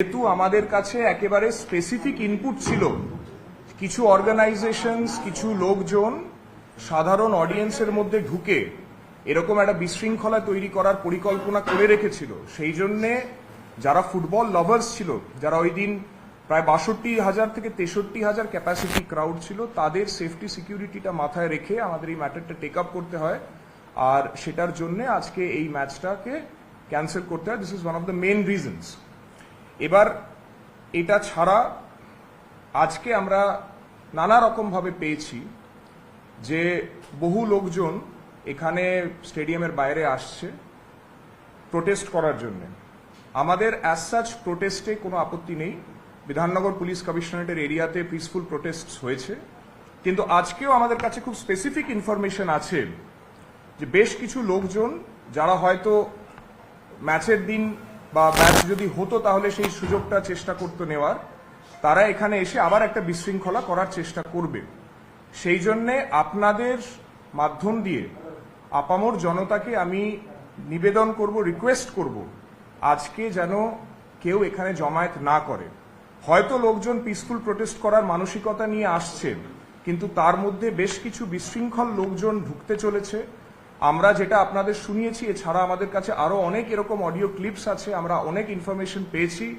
যেহেতু আমাদের কাছে একেবারে স্পেসিফিক ইনপুট ছিল, কিছু অর্গানাইজেশনস কিছু লোকজন সাধারণ অডিয়েন্সের মধ্যে ঢুকে এরকম একটা বিশৃঙ্খলা তৈরি করার পরিকল্পনা করে রেখেছিল। সেই জন্যে যারা ফুটবল লাভার্স ছিল, যারা ওই দিন প্রায় বাষট্টি হাজার থেকে তেষট্টি হাজার ক্যাপাসিটি ক্রাউড ছিল, তাদের সেফটি সিকিউরিটিটা মাথায় রেখে আমাদের এই ম্যাটারটা টেক আপ করতে হয়। আর সেটার জন্য আজকে এই ম্যাচটাকে ক্যান্সেল করতে হয়। This is one of the main reasons এবার এটা ছাড়া আজকে আমরা নানা রকমভাবে পেয়েছি যে বহু লোকজন এখানে স্টেডিয়ামের বাইরে আসছে প্রোটেস্ট করার জন্য। আমাদের অ্যাজ সাচ প্রোটেস্টে কোনো আপত্তি নেই। বিধাননগর পুলিশ কমিশনারেটের এরিয়াতে পিসফুল প্রোটেস্ট হয়েছে। কিন্তু আজকেও আমাদের কাছে খুব স্পেসিফিক ইনফরমেশন আছে যে বেশ কিছু লোকজন যারা হয়তো ম্যাচের দিন বা ম্যাচ যদি হতো তাহলে সেই সুযোগটা চেষ্টা করতো নেওয়ার। তারা এখানে এসে আবার একটা বিশৃঙ্খলা করার চেষ্টা করবে। সেই জন্যে আপনাদের মাধ্যম দিয়ে আপামর জনতাকে আমি নিবেদন করব রিকোয়েস্ট করব, আজকে যেন কেউ এখানে জমায়েত না করে। হয়তো লোকজন পিসফুল প্রোটেস্ট করার মানসিকতা নিয়ে আসছেন কিন্তু তার মধ্যে বেশ কিছু বিশৃঙ্খল লোকজন ঢুকতে চলেছে। আমরা যেটা আপনাদের শুনিয়েছি, এছাড়া আমাদের কাছে আরও অনেক এরকম অডিও ক্লিপস আছে, আমরা অনেক ইনফরমেশন পেয়েছি।